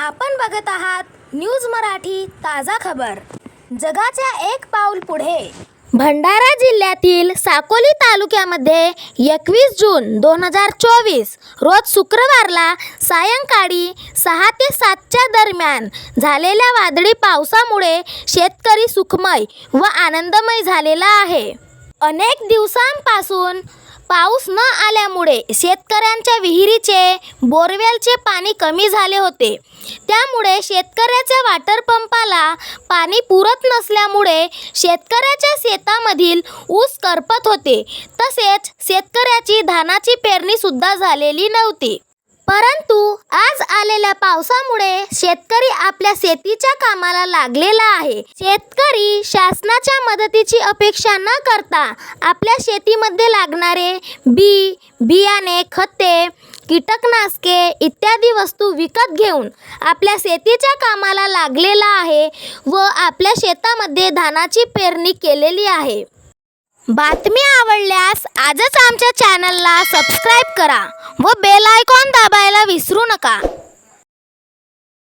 आपण बघत आहात न्यूज मराठी ताजा खबर. जगाच्या एक पाऊल पुढे. भंडारा जिल्ह्यातील साकोली तालुक्यामध्ये एकवीस जून दोन हजार चोवीस रोज शुक्रवारला सायंकाळी सहा ते सातच्या दरम्यान झालेल्या वादळी पावसामुळे शेतकरी सुखमय व आनंदमय झालेला आहे. अनेक दिवसांपासून पाऊस न आल्यामुळे शेतकऱ्यांच्या विहिरीचे बोरवेलचे पाणी कमी झाले होते. त्यामुळे शेतकऱ्याच्या वॉटर पंपाला पाणी पुरत नसल्यामुळे शेतकऱ्याच्या शेतामधील ऊस करपत होते. तसेच शेतकऱ्याची धानाची पेरणीसुद्धा झालेली नव्हती. परंतु आज आलेल्या पावसामुळे शेतकरी आपल्या शेतीच्या कामाला लागलेला आहे. शेतकरी शासनाच्या मदतीची अपेक्षा न करता आपल्या शेतीमध्ये लागणारे बी बियाणे खते कीटकनाशके इत्यादी वस्तू विकत घेऊन आपल्या शेतीच्या कामाला लागलेला आहे व आपल्या शेतामध्ये धानाची पेरणी केलेली आहे. बातमी आवडल्यास आजच आमच्या चॅनलला सबस्क्राईब करा व बेल आयकॉन दाबायला विसरू नका.